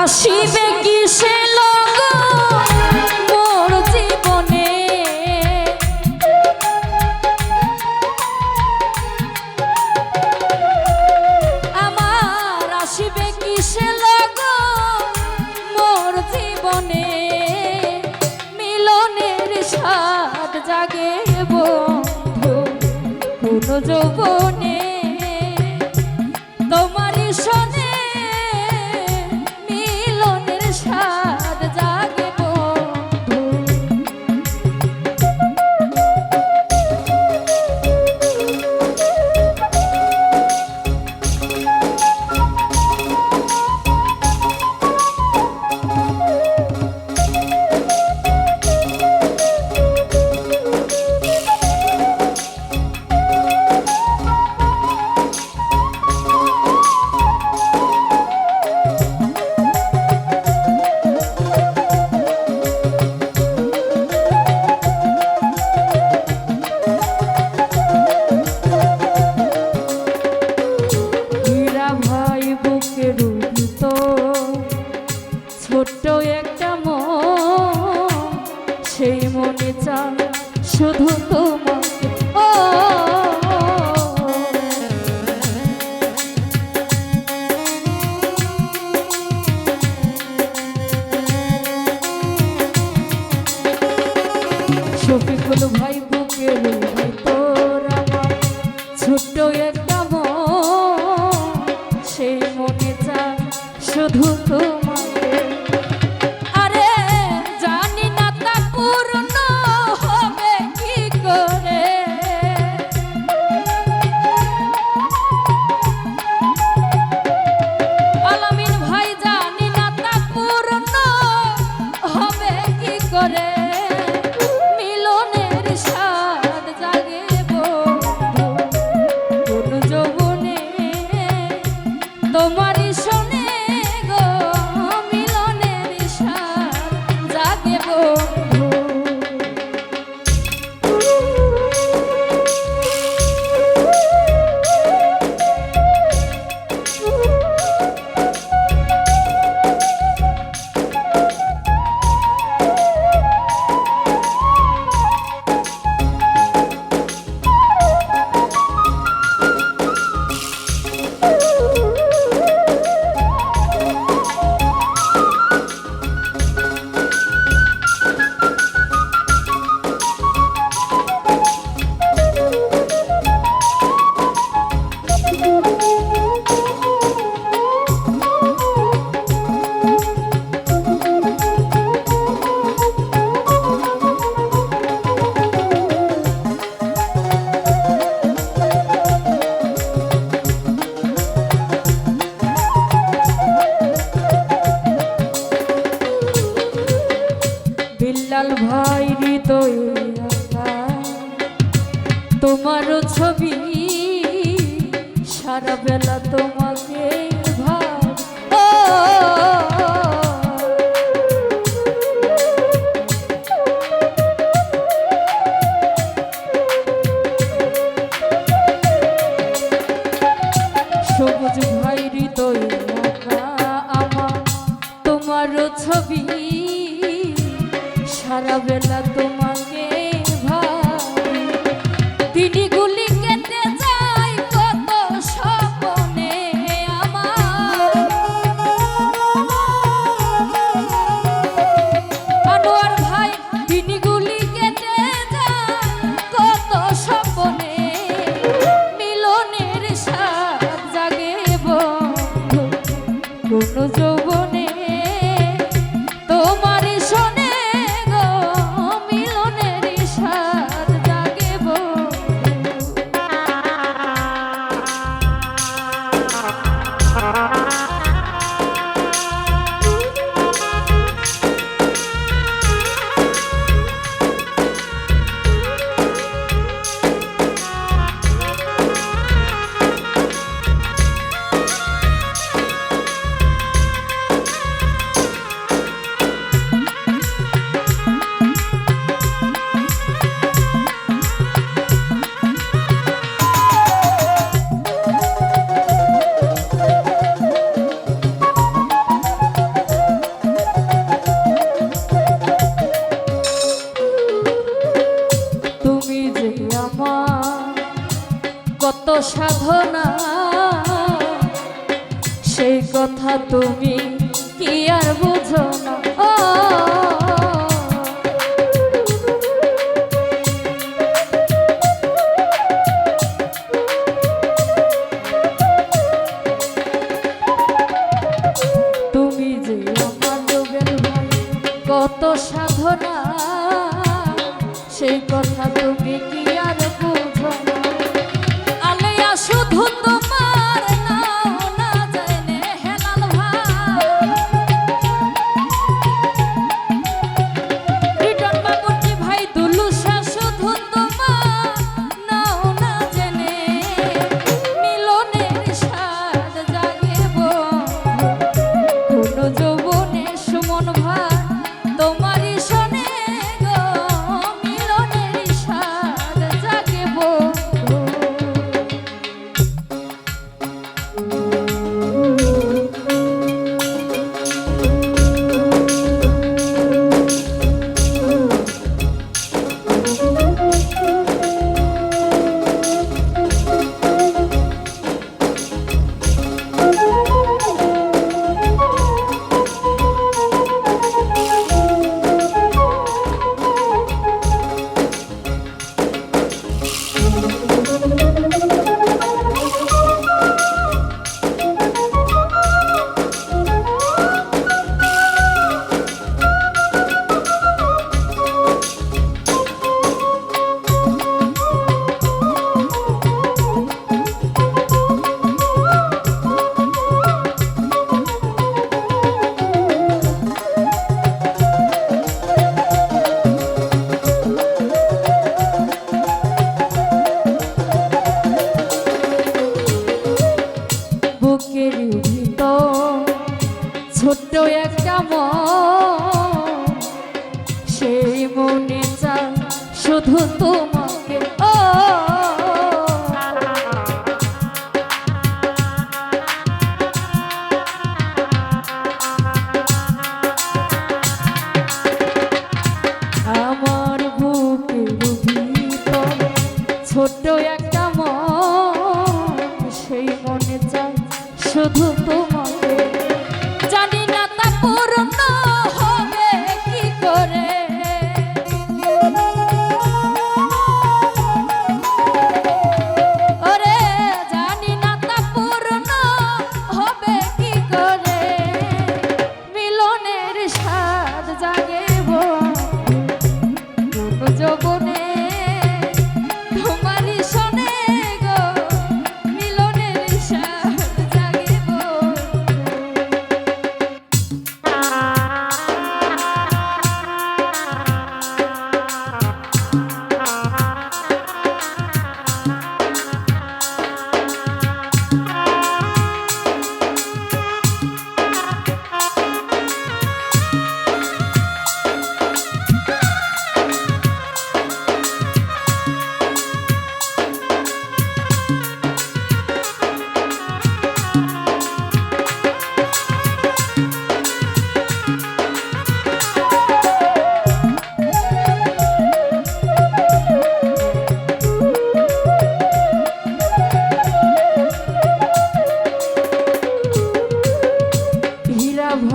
আসিবে কি সে মোর জীবনে? আমার আসিবে কি সে মোর জীবনে? মিলনের সাত জাগে বন্ধু যৌবন ভাই ছোট্ট একটা সেই মনে শুধু তো সাধনা। সেই কথা তুমি কি আর বোঝো না? তুমি যে আমার যোগের কত সাধনা। সেই কথা তুমি কি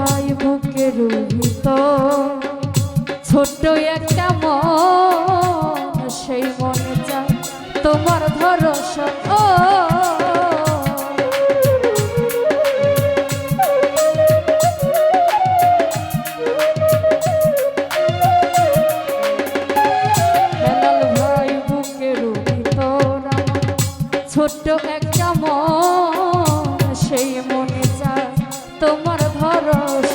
যায় বুকে রুহিত ছোট্ট একটা ম সেই মনে যায় তোমার ধরস ও। ছোট্ট একটা মন, সেই মনে যা তোমার corazón.